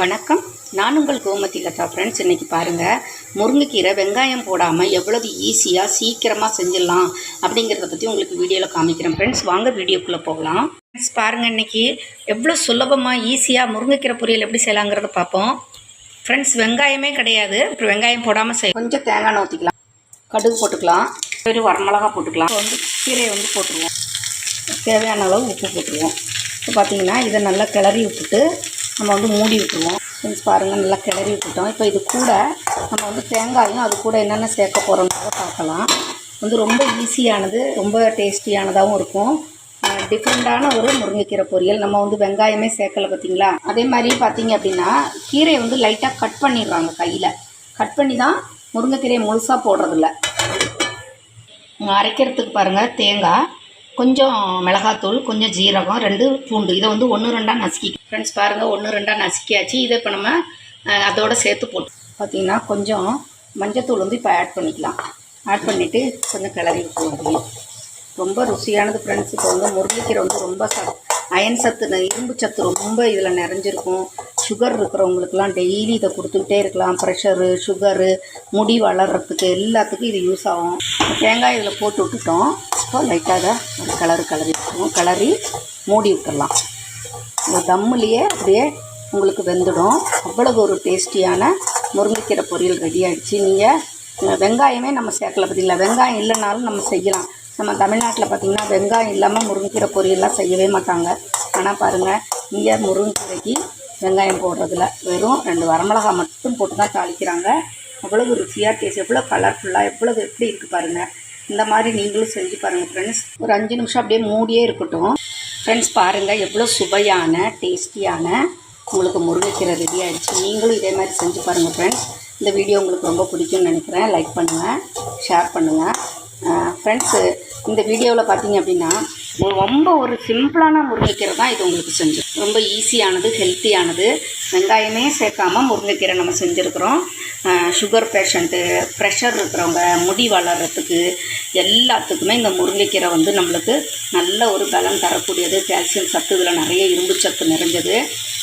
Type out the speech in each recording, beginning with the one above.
வணக்கம். நான் உங்கள் கோமதி லதா ஃப்ரெண்ட்ஸ். இன்றைக்கி பாருங்கள் முருங்கைக்கீரை வெங்காயம் போடாமல் எவ்வளவு ஈஸியாக சீக்கிரமாக செஞ்சிடலாம் அப்படிங்கிறத பற்றி உங்களுக்கு வீடியோவில் காமிக்கிறேன். ஃப்ரெண்ட்ஸ் வாங்க வீடியோக்குள்ளே போகலாம். ஃப்ரெண்ட்ஸ் பாருங்கள் இன்றைக்கி எவ்வளோ சுலபமாக ஈஸியாக முருங்கைக்கீரை பொரியல் எப்படி செய்யலாங்கிறத பார்ப்போம். ஃப்ரெண்ட்ஸ் வெங்காயமே கிடையாது. அப்புறம் வெங்காயம் போடாமல் செய்ய கொஞ்சம் தேங்காய் எண்ணெய் ஊற்றிக்கலாம் கடுகு போட்டுக்கலாம். ஒரு வரமிளகா போட்டுக்கலாம். வந்து கீரையை வந்து போட்டுருவோம். தேவையான அளவு உப்பு போட்டுருவோம். இப்போ பார்த்தீங்கன்னா இதை நல்லா கிளறி விட்டுட்டு நம்ம வந்து மூடி விட்டுருவோம். ஃப்ரெண்ட்ஸ் பாருங்கள் நல்லா கிளறி விட்டுட்டோம். இப்போ இது கூட நம்ம வந்து தேங்காயும் அது கூட என்னென்ன சேர்க்க போகிறோம்னு பார்க்கலாம். வந்து ரொம்ப ஈஸியானது ரொம்ப டேஸ்டியானதாகவும் இருக்கும். டிஃப்ரெண்ட்டான ஒரு முருங்கைக்கீரை பொரியல். நம்ம வந்து வெங்காயமே சேர்க்கல பார்த்தீங்களா? அதே மாதிரி பார்த்தீங்க அப்படின்னா கீரையை வந்து லைட்டாக கட் பண்ணிடுறாங்க கையில். கட் பண்ணி தான் முருங்கைக்கீரையை முழுசாக போடுறதில்ல. அரைக்கிறதுக்கு பாருங்கள் தேங்காய். கொஞ்சம் மிளகாத்தூள் கொஞ்சம் ஜீரகம் ரெண்டு பூண்டு. இதை வந்து ஒன்று ரெண்டாக நசுக்கி ஃப்ரெண்ட்ஸ் பாருங்கள் ஒன்று ரெண்டாக நசுக்கியாச்சு. இதை இப்போ நம்ம அதோட சேர்த்து போட்டு பார்த்தீங்கன்னா கொஞ்சம் மஞ்சத்தூள் வந்து இப்போ ஆட் பண்ணிக்கலாம். ஆட் பண்ணிவிட்டு கொஞ்சம் கிளறி விட்டுருவோம் ரொம்ப ருசியானது ஃப்ரெண்ட்ஸ் இப்போ வந்து முருங்கைக்கீரை வந்து ரொம்ப ச அயன் சத்து ந- இரும்பு சத்து ரொம்ப இதில் நிறைஞ்சிருக்கும். சுகர் இருக்கிறவங்களுக்குலாம் டெய்லி இதை கொடுத்துக்கிட்டே இருக்கலாம். ப்ரெஷரு சுகரு முடி வளர்கிறதுக்கு எல்லாத்துக்கும் இது யூஸ் ஆகும். தேங்காய் இதில் போட்டு விட்டுட்டோம். இப்போ லைட்டாக அதை ஒரு கலரு கலரி விட்டுருவோம் மூடி விட்டுடலாம் இந்த தம்முலேயே அப்படியே உங்களுக்கு வெந்துடும். அவ்வளவு ஒரு டேஸ்டியான முருங்கைக்கீரை பொரியல் ரெடி ஆகிடுச்சு நீங்கள் வெங்காயமே நம்ம சேர்க்கல பார்த்தீங்களா? வெங்காயம் இல்லைனாலும் நம்ம செய்யலாம். நம்ம தமிழ்நாட்டில் பார்த்திங்கன்னா வெங்காயம் இல்லாமல் முருங்கைக்கீரை பொரியல்லாம் செய்யவே மாட்டாங்க. ஆனால் பாருங்கள் இங்கே முருங்கைக்கீரைக்கு வெங்காயம் போடுறதில்ல வெறும் ரெண்டு வரமிளகா மட்டும் போட்டு தான் தாளிக்கிறாங்க. அவ்வளவு ருசியாக டேஸ்ட் எவ்வளோ கலர்ஃபுல்லாக எவ்வளவு எப்படி இருக்குது பாருங்கள் இந்த மாதிரி நீங்களும் செஞ்சு பாருங்கள் ஃப்ரெண்ட்ஸ் ஒரு அஞ்சு நிமிஷம் அப்படியே மூடியே இருக்கட்டும். ஃப்ரெண்ட்ஸ் பாருங்கள் எவ்வளோ சுவையான டேஸ்டியான உங்களுக்கு முருங்கைக்கீரை ரெடி ஆகிடுச்சு நீங்களும் இதே மாதிரி செஞ்சு பாருங்கள் ஃப்ரெண்ட்ஸ் இந்த வீடியோ உங்களுக்கு ரொம்ப பிடிக்கும்னு நினைக்கிறேன். லைக் பண்ணுங்கள் ஷேர் பண்ணுங்கள் ஃப்ரெண்ட்ஸு இந்த வீடியோவில் பார்த்தீங்க அப்படின்னா ரொம்ப ஒரு சிம்பிளான முருங்கைக்கீரை தான் இது உங்களுக்கு செஞ்சு ரொம்ப ஈஸியானது ஹெல்த்தியானது வெங்காயமே சேர்க்காம முருங்கைக்கீரை நம்ம செஞ்சுருக்குறோம். சுகர் பேஷண்ட்டு ப்ரெஷர் இருக்கிறவங்க முடி வளர்கிறதுக்கு எல்லாத்துக்குமே இந்த முருங்கைக்கீரை வந்து நம்மளுக்கு நல்ல ஒரு பலம் தரக்கூடியது. கால்சியம் சத்து இதில் நிறைய இரும்பு சத்து நிறைஞ்சது.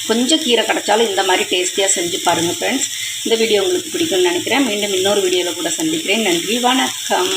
கொஞ்சம் கீரை கிடச்சாலும் இந்த மாதிரி டேஸ்டியாக செஞ்சு பாருங்கள் ஃப்ரெண்ட்ஸ் இந்த வீடியோ உங்களுக்கு பிடிக்கும்னு நினைக்கிறேன். மீண்டும் இன்னொரு வீடியோவில் கூட சந்திக்கிறேன். நன்றி வணக்கம்.